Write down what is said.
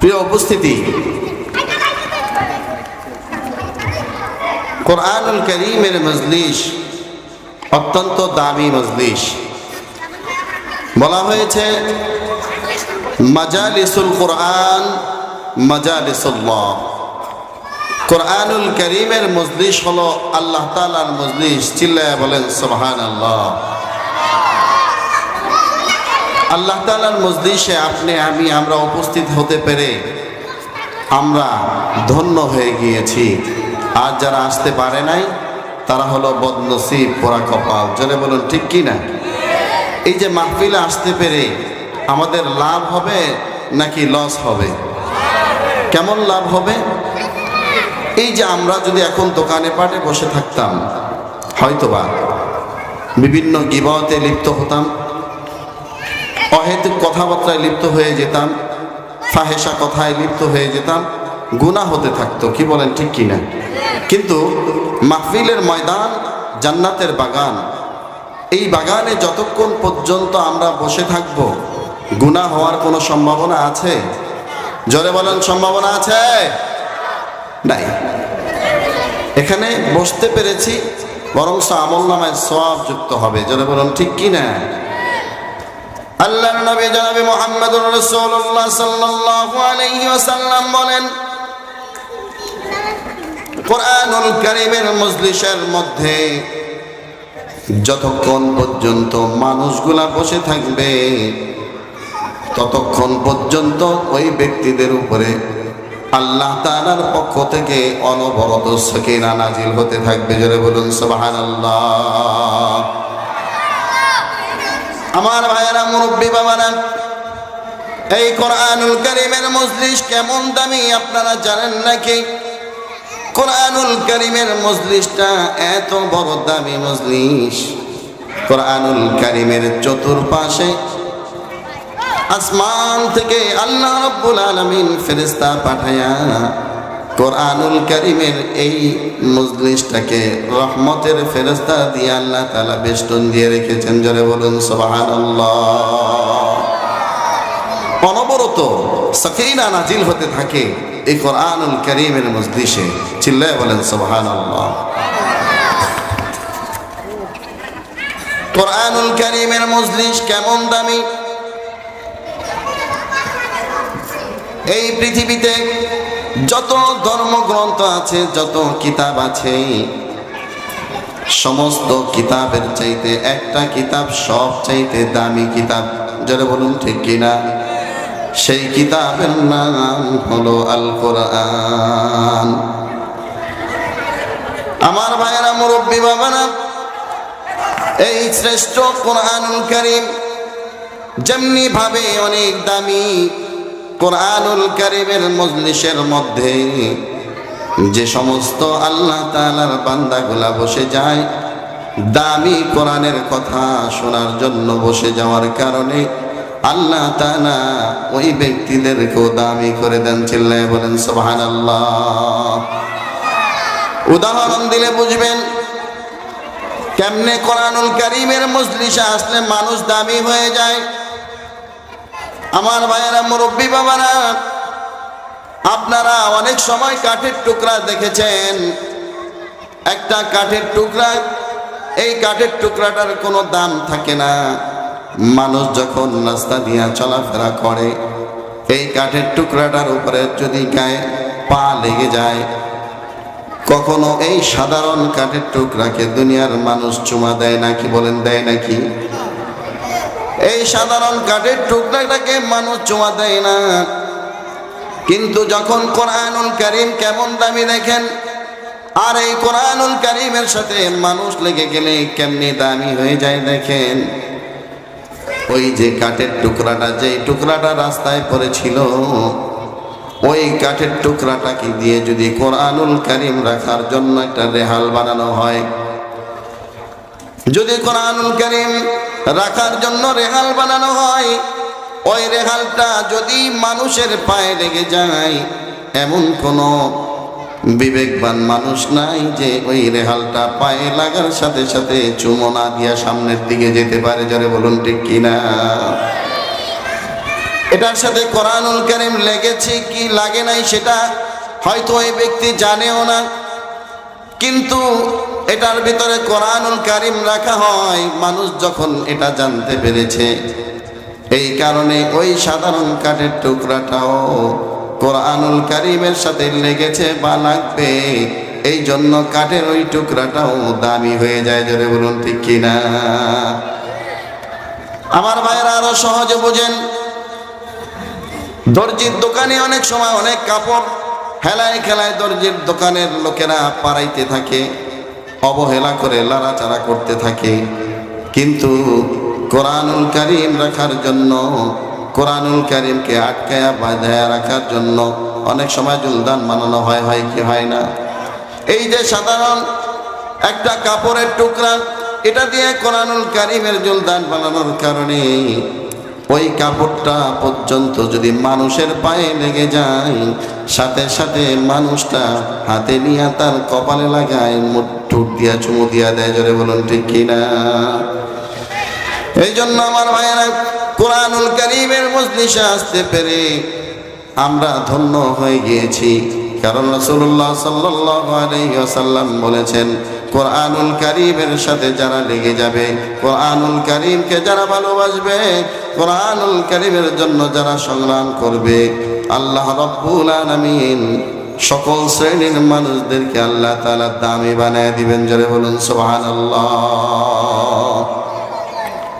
প্রিয় উপস্থিতি, কোরআনুল করিমের মজলিস অত্যন্ত দামি মজলিস। বলা হয়েছে, মাজালিসুল কোরআন, মাজালিসুল্লাহ। কোরআনুল করিমের মজলিস হলো আল্লাহ তালার মজলিস। চিল্লায় বলেন সোহান আল্লাহ আল্লাহ তালার মজলিসে আপনি, আমি, আমরা উপস্থিত হতে পেরে আমরা ধন্য হয়ে গিয়েছি। আর যারা আসতে পারে নাই, তারা হলো বদনসিব, পোড়া কপাল। জনে বলুন, ঠিক কি না? এই যে মাহফিলে আসতে পেরে আমাদের লাভ হবে নাকি লস হবে? কেমন লাভ হবে? এই যে আমরা যদি এখন দোকানে পাটে বসে থাকতাম, হয়তোবা বিভিন্ন গিবতে লিপ্ত হতাম। অহেতুক কথাবার্তায় লিপ্ত হয়ে যেতাম ফাহেসা কথায় লিপ্ত হয়ে যেতাম গুণা হতে থাকতো, কি বলেন ঠিক কি না? কিন্তু মাহফিলের ময়দান জান্নাতের বাগান। এই বাগানে যতক্ষণ পর্যন্ত আমরা বসে থাকব গুণা হওয়ার কোনো সম্ভাবনা আছে? জোরে বলেন, সম্ভাবনা আছে? নাই। এখানে বসতে পেরেছি বরং আমল নামায় সব যুক্ত হবে, জোরে বলুন ঠিক কি না? আল্লাহর নবী জনাবি বলেন, কোরআনুল মজলিসের মধ্যে যতক্ষণ পর্যন্ত মানুষগুলা বসে থাকবে, ততক্ষণ পর্যন্ত ওই ব্যক্তিদের উপরে আল্লাহ তাআলার পক্ষ থেকে অনবরত সকিনা নাজিল হতে থাকবে। জোরে বলুন, সুবহানাল্লাহ। আমার ভাইয়েরা, মুরব্বী বাবারা, এই কোরআনুল করিমের মজলিস কেমন দামি আপনারা জানেন নাকি? কোরআনুল করিমের মজলিসটা এত বড় দামি মজলিস। কোরআনুল করিমের চতুর্পাশে আসমান থেকে আল্লাহ রব্বুল আলমিন ফেরেস্তা পাঠায়া কোরআনুল করিমের এই মজলিসটাকে রহমতের ফেরেস্তা দিয়ে আল্লাহ তালা বেষ্টন দিয়ে রেখেছেন, জরে বলুন সোবাহান অনবরত সকিনা নাজিল হতে থাকে এই কোরআনুল করিমের মজলিসে। চিল্লায় বলেন সোবাহান কোরআনুল করিমের মজলিস কেমন দামি? এই পৃথিবীতে যত ধর্মগ্রন্থ আছে, যত কিতাব আছে, সমস্ত কিতাবের চাইতে একটা কিতাব সব চাইতে দামি কিতাব। যারা বলুন, ঠিক কিনা সেই কিতাবের নাম হলো আল কোরআন আমার ভাইয়েরা, মুরব্বী বাবারা, এই শ্রেষ্ঠ কোরআনুল করিম যেমনি ভাবে অনেক দামি কোরআনুল করিমের মজলিসের মধ্যে যে সমস্ত আল্লাহ তালার বান্দাগুলা বসে যায়, দামি কোরআনের কথা শোনার জন্য বসে যাওয়ার কারণে আল্লাহ তালা ওই ব্যক্তিদেরকেও দামি করে দেন চিল্লায় বলেন সোহান আল্লাহ উদাহরণ দিলে বুঝবেন, কেমনে কোরআনুল করিমের মজলিসে আসলে মানুষ দামি হয়ে যায়। আমার ভাইয়েরা, মুরব্বী বাবারা, আপনারা অনেক সময় কাঠের টুকরা দেখেছেন। একটা কাঠের টুকরা, এই কাঠের টুকরাটার কোনো দাম থাকে না। মানুষ যখন রাস্তা দিয়া চলাফেরা করে, এই কাঠের টুকরাটার উপরে যদি গায়ে পা লেগে যায়, কখনো এই সাধারণ কাঠের টুকরাকে দুনিয়ার মানুষ চুমা দেয় নাকি বলেন, দেয় নাকি? এই সাধারণ কাঠের টুকরাটাকে মানুষ চুমা দেয় না। কিন্তু যখন কোরআনুল করিম কেমন দামি দেখেন, আর এই কোরআনুল করিমের সাথে মানুষ লেগে গেলে কেমনি দামি হয়ে যায় দেখেন। ওই যে কাঠের টুকরাটা যে টুকরাটা রাস্তায় পড়েছিল, ওই কাঠের টুকরাটাকে দিয়ে যদি কোরআনুল করিম রাখার জন্য একটা রেহাল বানানো হয়, যদি কোরআনুল করিম রাখার জন্য রেহাল বানানো হয়। ওই রেহালটা যদি মানুষের পায়ে লেগে যায়, এমন কোনো বিবেকবান মানুষ নাই যে ওই রেহালটা পায়ে লাগার সাথে সাথে চুমো না দিয়া সামনের দিকে যেতে পারে। যারে বলুন, ঠিক কিনা? এটার সাথে কোরআনুল কারিম লেগেছে কি লাগে নাই সেটা হয়তো ওই ব্যক্তি জানেও না। কিন্তু এটার ভিতরে কোরআনুল কারিম রাখা হয়। মানুষ যখন এটা জানতে পেরেছে, এই কারণে ওই সাধারণ কাঠের টুকরাটাও কোরআনুল কারিমের সাথে লেগেছে বা লাগবে। এই জন্য কাঠের ওই টুকরাটাও দামি হয়ে যায়, জোরে বলুন ঠিক কিনা? আমার ভাইয়েরা আরও সহজে বোঝেন। দর্জির দোকানে অনেক সময় অনেক কাপড় হেলায় খেলায় দর্জির দোকানের লোকেরা পাড়াইতে থাকে। অবহেলা করে লাড়াচাড়া করতে থাকে। কিন্তু কোরআনুল কারিম রাখার জন্য, কোরআনুল কারিমকে আটকায়া বাঁধায়া রাখার জন্য অনেক সময় জুলদান বানানো হয় হয় কি হয় না? এই যে সাধারণ একটা কাপড়ের টুকরা, এটা দিয়ে কোরআনুল কারিমের জুলদান বানানোর কারণে ওই কাপড়টা পর্যন্ত যদি মানুষের পায়ে লেগে যায়, সাথে সাথে মানুষটা হাতে নিয়ে তার কপালে লাগায় ঠুট দিয়া চুমু দিয়া দেয়, জোরে বলুন ঠিক কিনা এই জন্য আমার ভাইয়েরা, কোরআনুল কারিমের মজলিসে আসতে পেরে আমরা ধন্য হয়ে গিয়েছি। কারণ রসুল্লাহ সাল্লাম বলেছেন, কোরআনুল কারিমের সাথে যারা লেগে যাবে, কোরআনুল কারিমকে যারা ভালোবাসবে কোরআনুল করিমের জন্য যারা সংগ্রাম করবে, আল্লাহ রব্বুল আলামিন সকল শ্রেণির মানুষদেরকে আল্লাহ তাআলা দামি বানায় দিবেন। জোরে বলুন, সুবহানাল্লাহ।